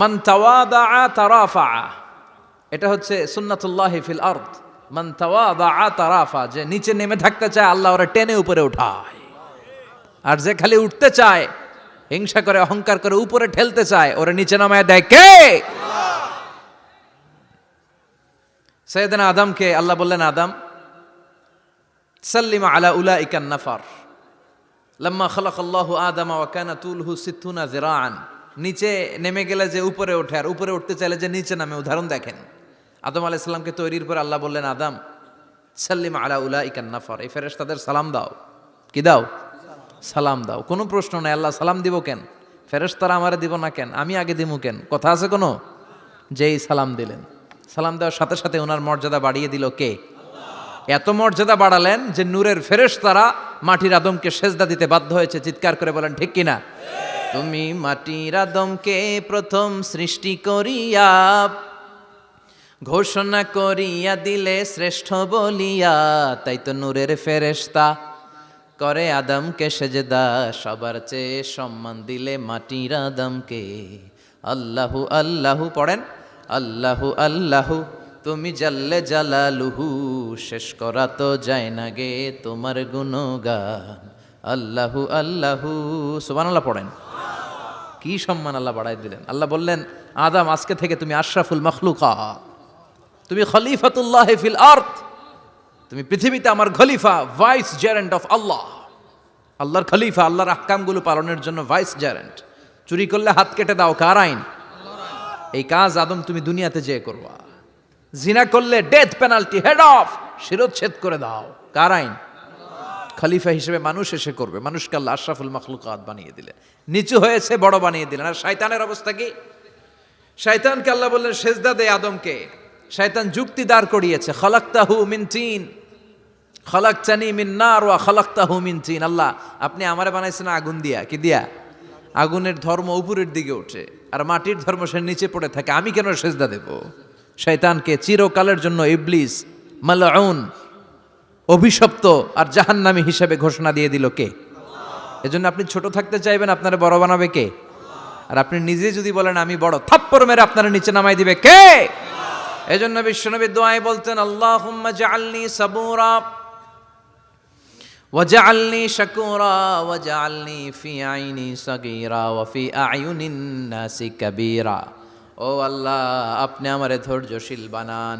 মান তাওয়াদা তারাফা এটা হচ্ছে সুন্নাতুল্লাহ ফিল আরদ। মান তাওয়াদা তারাফা যে নিচে নেমে থাকতে চায়, আল্লাহ ওরা টেনে উপরে উঠায়। আর যে খালি উঠতে চায়, হিংসা করে, অহংকার করে উপরে ঠেলতে চায়, ওরা নিচে নামায় দেয় কে? সৈয়দনা আদমকে আল্লাহ বললেন, আদম, সাল্লিমা আলা উলা ইকান নাফার। লম্মা খলক আল্লাহ আদম ওয়াকানা তুলহু সিদ্ধুনা জিরাআন নিচে নেমে গেলে যে উপরে ওঠে, আর উপরে উঠতে চাইলে যে নিচে নামে, উদাহরণ দেখেন। আদম আলাইসাল্লামকে তৈরির পর আল্লাহ বললেন, আদম, সাল্লিম আলা উলা ইকান নাফার। এই ফেরেশ তাদের সালাম দাও। কি দাও? সালাম দাও। কোনো প্রশ্ন নাই, আল্লাহ সালাম দিব কেন? ফেরেশ তারা আমারে দিব না কেন? আমি আগে দিব কেন? কথা আছে কোনো? যেই সালাম দিলেন। সালাম দেওয়ার সাথে সাথে ওনার মর্যাদা বাড়িয়ে দিল কে? এত মর্যাদা বাড়ালেন যে নূরের ফেরেশ তারা মাটির আদমকে সেজদা দিতে বাধ্য হয়েছে। চিৎকার করে বলেন, ঠিক কিনা? তুমি মাটির আদমকে প্রথম সৃষ্টি করিয়া ঘোষণা করিয়া দিলে শ্রেষ্ঠ বলিয়া, তাই তো নূরের ফেরেশতা করে আদমকে সেজদা। সবার চেয়ে সম্মান দিলে মাটির আদমকে। আল্লাহু আল্লাহু, পড়েন, আল্লাহু আল্লাহু, তুমি জাল্লে জালালুহু, শেষ করা তো যায় না গে তোমার গুণগান। আল্লাহু আল্লাহু, সুবহানাল্লাহ, পড়েন। কি সম্মান আল্লাহ বাড়াই দিলেন? আল্লাহ বললেন, আদাম, আজকে থেকে তুমি আশরাফুল মখলুকাত তুমি খলিফাতুল্লাহ ফিল আর্থ তুমি পৃথিবীতে আমার খলিফা, ভাইস জেরেন্ট অফ আল্লাহ। আল্লাহর খলিফা, আল্লাহর আহকামগুলো পালনের জন্য ভাইস জেরেন্ট। চুরি করলে হাত কেটে দাও, কার আইন? এই কাজ আদম, তুমি দুনিয়াতে যেয়ে করবা। জিনা করলে ডেথ পেনাল্টি হেড অফ শিরোচ্ছেদ করে দাও। কার আইন? খলিফা হিসেবে মানুষ এসে করবে। মানুষকে আল্লাহ আশরাফুল মখলুকাত বানিয়ে দিলেন। নিচু হয়েছে, বড় বানিয়ে দিলেন। আর শয়তানের অবস্থা কি? শয়তানকে আল্লাহ বললেন, সেজদা দে আদমকে। শয়তান যুক্তি দাঁড় করিয়েছে, খলাক্তাহু মিন তিন। খলাকচানি মিন নার ওয়া খলাক্তাহু মিন তিন। আল্লাহ, আপনি আমারে বানাইছেন আগুন দিয়া। কি দিয়া? আগুনের ধর্ম উপরের দিকে ওঠে আর মাটির ধর্ম সে নিচে পড়ে থাকে। আমি কেন সেজদা দেব? শয়তানকে চিরকালের জন্য ইবলিস মালাউন অভিশপ্ত আর জাহান্নামী হিসেবে ঘোষণা দিয়ে দিল কে এজন্য আপনি ছোট থাকতে চাইবেন আপনারা বড় বানাবে কে আর আপনি নিজে যদি বলেন আমি বড় থাপ্পড় মেরে আপনারা নিচে নামাই দিবে কে এজন্য বিশ্বনবী দোয়াই বলতেন আল্লাহ জাআলনি সাবুরা وجعلني شكورا وجعلني في عيني صغيرا وفي أعين الناس كبيرا ও আল্লাহ আপনি আমারে ধৈর্যশীল বানান